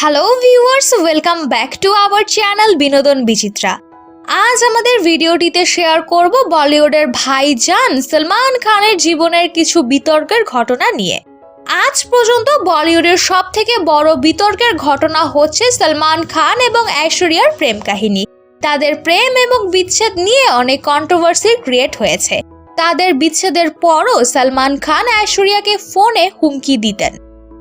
Hello viewers welcome back to our channel Binodon Bichitra আজ আমাদের ভিডিওটিতে শেয়ার করব বলিউডের ভাইজান সলমান খানের জীবনের কিছু বিতর্কের ঘটনা নিয়ে। আজ পর্যন্ত বলিউডের সব থেকে বড় বিতর্কের ঘটনা হচ্ছে সলমান খান এবং ঐশ্বরিয়ার প্রেম কাহিনী। তাদের প্রেম এবং বিচ্ছেদ নিয়ে অনেক কন্ট্রোভার্সি ক্রিয়েট হয়েছে। তাদের বিচ্ছেদের পরও সলমান খান ঐশ্বরিয়াকে ফোনে হুমকি দিতেন।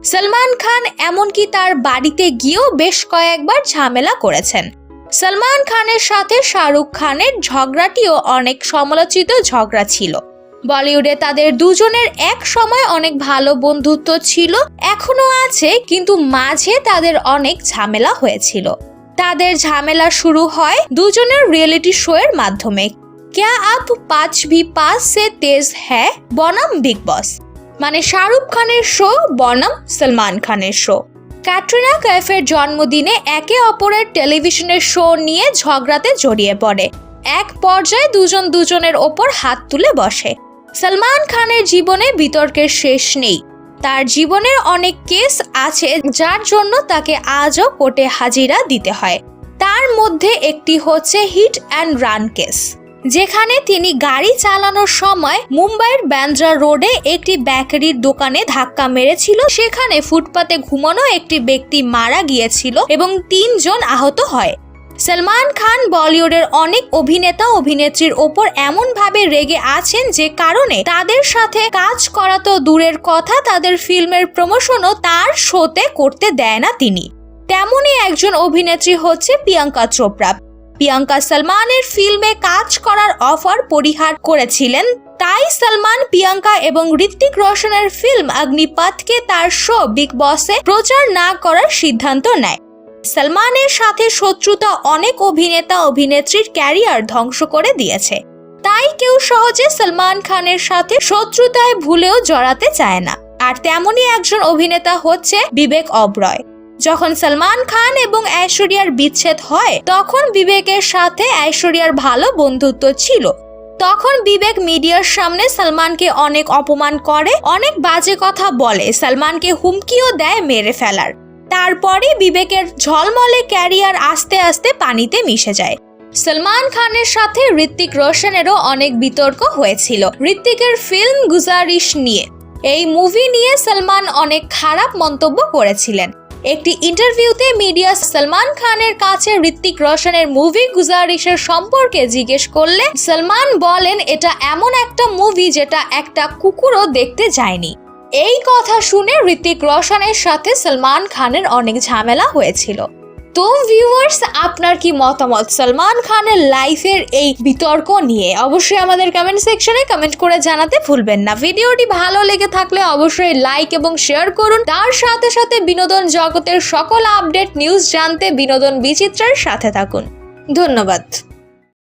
সলমান খান এমনকি তার বাড়িতে গিয়েও বেশ কয়েকবার ঝামেলা করেছেন। সলমান খানের সাথে শাহরুখ খানের ঝগড়াটিও অনেক সমালোচিত ঝগড়া ছিল। বলিউডে তাদের দুজনের এক সময় অনেক ভালো বন্ধুত্ব ছিল, এখনও আছে, কিন্তু মাঝে তাদের অনেক ঝামেলা হয়েছিল। তাদের ঝামেলা শুরু হয় দুজনের রিয়েলিটি শো এর মাধ্যমে। ক্যা আপ পাঁচ ভি পাঁচ সে তেজ হ্যায়, বনাম বিগ বস। মানে শাহরুখ খানের শো বনাম সলমান খানের শো ক্যাটরিনা কাইফের জন্মদিনে একে অপরের টেলিভিশনের শো নিয়ে ঝগড়াতে জড়িয়ে পড়ে। এক পর্যায়ে দুজন দুজনের ওপর হাত তুলে বসে। সলমান খানের জীবনে বিতর্কের শেষ নেই। তার জীবনের অনেক কেস আছে যার জন্য তাকে আজও কোর্টে হাজিরা দিতে হয়। তার মধ্যে একটি হচ্ছে হিট অ্যান্ড রান কেস যেখানে তিনি গাড়ি চালানোর সময় মুম্বাইয়ের ব্যান্দ্রা রোডে একটি বেকারির দোকানে ধাক্কা মেরেছিল। সেখানে ফুটপাতে ঘুমানো একটি ব্যক্তি মারা গিয়েছিল এবং তিনজন আহত হয়। সলমান খান বলিউডের অনেক অভিনেতা অভিনেত্রীর ওপর এমনভাবে রেগে আছেন যে কারণে তাদের সাথে কাজ করা তো দূরের কথা, তাদের ফিল্মের প্রমোশনও তার শোতে করতে দেয় না তিনি। তেমনই একজন অভিনেত্রী হচ্ছে প্রিয়াঙ্কা চোপড়া। প্রিয়াঙ্কা সলমানের ফিল্মে কাজ করার অফার পরিহার করেছিলেন। তাই সলমান, প্রিয়াঙ্কা এবং ঋত্বিক রোশনের ফিল্ম অগ্নিপথকে তার শো বিগ বসে প্রচার না করার সিদ্ধান্ত নেয়। সলমানের সাথে শত্রুতা অনেক অভিনেতা, অভিনেত্রীর ক্যারিয়ার ধ্বংস করে দিয়েছে। তাই কেউ সহজে সলমান খানের সাথে শত্রুতায় ভুলেও জড়াতে চায় না। আর তেমনই একজন অভিনেতা হচ্ছে বিবেক অব্রয়। যখন সলমান খান এবং ঐশ্বরিয়ার বিচ্ছেদ হয়, তখন বিবেকের সাথে ঐশ্বরিয়ার ভালো বন্ধুত্ব ছিল। তখন বিবেক মিডিয়ার সামনে সলমানকে অনেক অপমান করে, অনেক বাজে কথা বলে, সলমানকে হুমকিও দেয় মেরে ফেলার। তারপরে বিবেকের ঝলমলে ক্যারিয়ার আস্তে আস্তে পানিতে মিশে যায়। সলমান খানের সাথে ঋত্বিক রোশনেরও অনেক বিতর্ক হয়েছিল। ঋত্বিকের ফিল্ম গুজারিশ নিয়ে। এই মুভি নিয়ে সলমান অনেক খারাপ মন্তব্য করেছিলেন। একটি ইন্টারভিউতে মিডিয়া সলমান খানের কাছে ঋত্বিক রোশনের মুভি গুজারিশের সম্পর্কে জিজ্ঞেস করলে, সলমান বলেন, এটা এমন একটা মুভি যেটা একটা কুকুরও দেখতে যায়নি। এই কথা শুনে ঋত্বিক রোশনের সাথে সলমান খানের অনেক ঝামেলা হয়েছিল। তো ভিউয়ার্স আপনার কি মতামত? সলমান খানের লাইফের এই বিতর্ক নিয়ে অবশ্যই আমাদের কমেন্ট সেকশনে কমেন্ট করে জানাতে ভুলবেন না। ভিডিওটি ভালো লেগে থাকলে অবশ্যই লাইক এবং শেয়ার করুন। তার সাথে সাথে বিনোদন জগতের সকল আপডেট নিউজ জানতে বিনোদন বিচিত্রার সাথে থাকুন। ধন্যবাদ।